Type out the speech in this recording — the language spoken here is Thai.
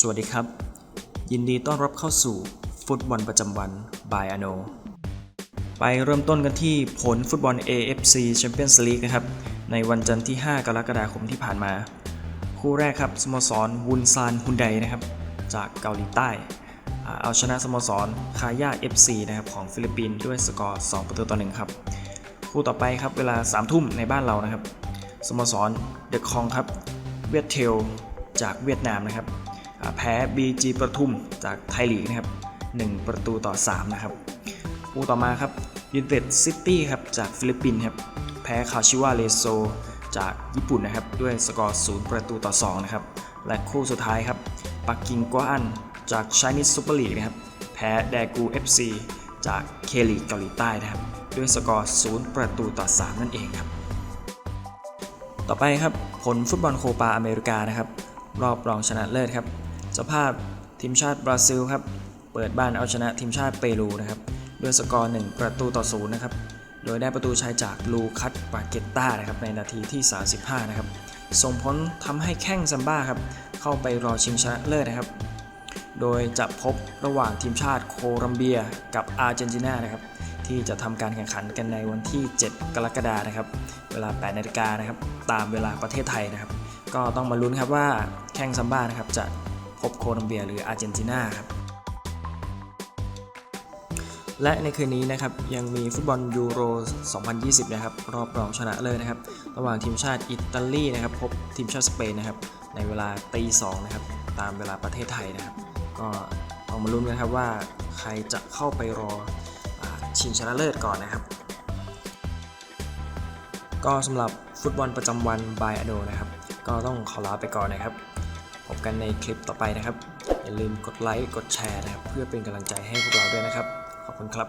สวัสดีครับ ยินดีต้อนรับเข้าสู่ฟุตบอลประจำวัน by a n o ไปเริ่มต้นกันที่ผลฟุตบอล AFC Champions League นะครับ ในวันจันทร์ที่ 5 กรกฎาคมที่ผ่านมา คู่แรกครับ สโมสรวุนซานฮุนไดนะครับ จากเกาหลีใต้อาเอาชนะสโมสรคาย่า FC นะครับของฟิลิปปินส์ด้วยสกอร์ 2 ประตูต่อ 1 ครับ คู่ต่อไปครับเวลา 3 ทุ่มในบ้านเรานะครับ สโมสรเดอะคองครับเวียดเทลจากเวียดนามนะครับ แพ้ BG ประทุมจากไทยลีกนะครับ1 ประตูต่อ 3 นะครับคู่ต่อมาครับยูนเต็ดซิตี้ครับจากฟิลิปปินส์ครับแพ้คาชิวาเลโซจากญี่ปุ่นนะครับ ด้วยสกอร์ 0 ประตูต่อ 2 นะครับ และคู่สุดท้ายครับปักกิ่งกวอันจาก Chinese Super League นะครับ แพ้แดกู FC จากเคลีเกาหลีใต้นะครับ ด้วยสกอร์ 0 ประตูต่อ 3 นั่นเองครับ ต่อไปครับ ผลฟุตบอลโคปาอเมริกานะครับ รอบรองชนะเลิศครับ เจ้าภาพทีมชาติบราซิลครับ เปิดบ้านเอาชนะทีมชาติเปรูนะครับ ด้วยสกอร์ 1 ประตูต่อศูนย์นะครับ โดยได้ประตูชัยจากลูคัสปาเกตต้านะครับในนาทีที่ 35 นะครับ ส่งผลทำให้แข้งซัมบ้าครับ เข้าไปรอชิงชนะเลิศนะครับ โดยจะพบระหว่างทีมชาติโคลัมเบียกับอาร์เจนตินานะครับ ที่จะทำการแข่งขันกันในวันที่ 7 กรกฎานะครับ เวลา 8 นาฬิกานะครับ ตามเวลาประเทศไทยนะครับ ก็ต้องมาลุ้นครับว่าแข้งซัมบ้านะครับจะ พบโคลัมเบียหรืออาร์เจนตินาครับและในคืนนี้นะครับยังมีฟุตบอลยูโร 2020 นะครับรอบรองชนะเลิศนะครับ ระหว่างทีมชาติอิตาลีนะครับพบทีมชาติสเปนนะครับในเวลาตีสองนะครับตามเวลาประเทศไทยนะครับ ก็ต้องมาลุ้นกันครับว่าใครจะเข้าไปรออชิงชนะเลิศก่อนนะครับ ก็สำหรับฟุตบอลประจำวันบายอโดนะครับ ก็ต้องขอลาไปก่อนนะครับ พบกันในคลิปต่อไปนะครับ อย่าลืมกดไลค์กดแชร์นะครับ เพื่อเป็นกำลังใจให้พวกเราด้วยนะครับ ขอบคุณครับ